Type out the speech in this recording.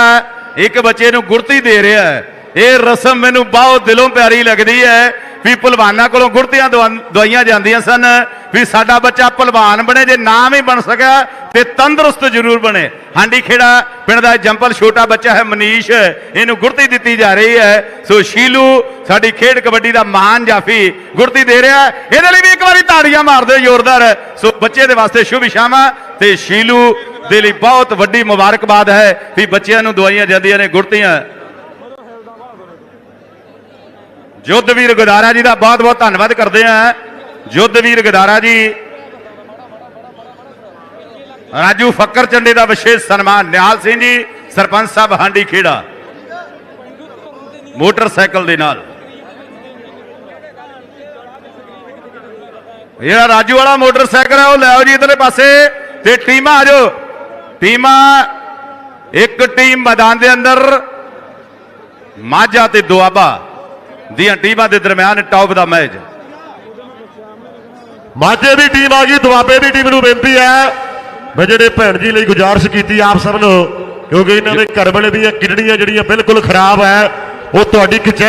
ਹੈ, ਇੱਕ ਬੱਚੇ ਨੂੰ ਗੁਰਤੀ ਦੇ ਰਿਹਾ ਇਹ ਰਸਮ ਮੈਨੂੰ ਬਹੁਤ ਦਿਲੋਂ ਪਿਆਰੀ ਲੱਗਦੀ ਹੈ ਵੀ ਭਲਵਾਨਾਂ ਕੋਲੋਂ ਗੁਰਤੀਆਂ ਦਵਾਈਆਂ ਜਾਂਦੀਆਂ ਸਨ, ਵੀ ਸਾਡਾ ਬੱਚਾ ਭਲਵਾਨ ਬਣੇ, ਜੇ ਨਾ ਵੀ ਬਣ ਸਕਿਆ ਤੇ ਤੰਦਰੁਸਤ ਜ਼ਰੂਰ ਬਣੇ। ਹਾਂਡੀ ਖੇੜਾ ਪਿੰਡ ਦਾ ਜੰਪਲ ਛੋਟਾ ਬੱਚਾ ਹੈ, ਮਨੀਸ਼, ਇਹਨੂੰ ਗੁਰਤੀ ਦਿੱਤੀ ਜਾ ਰਹੀ ਹੈ। ਸੋ ਸ਼ੀਲੂ, ਸਾਡੀ ਖੇਡ ਕਬੱਡੀ ਦਾ ਮਹਾਨ ਜਾਫੀ ਗੁਰਤੀ ਦੇ ਰਿਹਾ ਇਹਦੇ ਲਈ ਵੀ ਇੱਕ ਵਾਰੀ ਤਾੜੀਆਂ ਮਾਰ ਦਿਓ, ਜ਼ੋਰਦਾਰ। ਸੋ ਬੱਚੇ ਦੇ ਵਾਸਤੇ ਸ਼ੁਭ ਸ਼ਾਮਾਂ ਤੇ ਸ਼ੀਲੂ ਦੇ ਲਈ ਬਹੁਤ ਵੱਡੀ ਮੁਬਾਰਕਬਾਦ ਹੈ ਵੀ ਬੱਚਿਆਂ ਨੂੰ ਦਵਾਈਆਂ ਜਾਂਦੀਆਂ ਨੇ ਗੁਰਤੀਆਂ ਜੁੱਧਵੀਰ ਗਦਾਰਾ ਜੀ ਦਾ ਬਹੁਤ ਬਹੁਤ ਧੰਨਵਾਦ ਕਰਦੇ ਹਾਂ। ਜੁੱਧਵੀਰ ਗਦਾਰਾ ਜੀ, ਰਾਜੂ ਫੱਕਰ ਚੰਡੇ ਦਾ ਵਿਸ਼ੇਸ਼ ਸਨਮਾਨ, ਨਿਹਾਲ ਸਿੰਘ ਜੀ, ਸਰਪੰਚ ਸਾਹਿਬ ਹਾਂਡੀ ਖੇੜਾ। ਮੋਟਰਸਾਈਕਲ ਦੇ ਨਾਲ। ਜਿਹੜਾ ਰਾਜੂ ਵਾਲਾ ਮੋਟਰਸਾਈਕਲ ਹੈ, ਉਹ ਲੈ ਆਓ ਜੀ ਇਧਰਲੇ ਪਾਸੇ ਤੇ ਟੀਮਾਂ ਆ ਜਾਓ। ਟੀਮਾਂ ਇੱਕ ਟੀਮ ਮੈਦਾਨ ਦੇ ਅੰਦਰ ਮਾਝਾ ਤੇ ਦੁਆਬਾ ਦੀਆਂ ਟੀਮਾਂ ਦੇ ਦਰਮਿਆਨ ਟੌਪ ਦਾ ਮੈਚ। ਮਾਝੇ ਦੀ ਟੀਮ ਆ ਗਈ ਦੁਆਬੇ ਦੀ ਟੀਮ ਨੂੰ ਬੇਨਤੀ ਹੈ ਮੈਂ ਜਿਹੜੇ ਭੈਣ ਜੀ ਲਈ ਗੁਜ਼ਾਰਿਸ਼ ਕੀਤੀ ਆਪ ਸਭ ਨੂੰ ਕਿਉਂਕਿ ਇਹਨਾਂ ਦੇ ਘਰ ਵਾਲੇ ਦੀਆਂ ਕਿਡਨੀਆਂ ਜਿਹੜੀਆਂ ਬਿਲਕੁਲ ਖਰਾਬ ਹੈ ਉਹ ਤੁਹਾਡੀ ਕਚਹਿਰੀ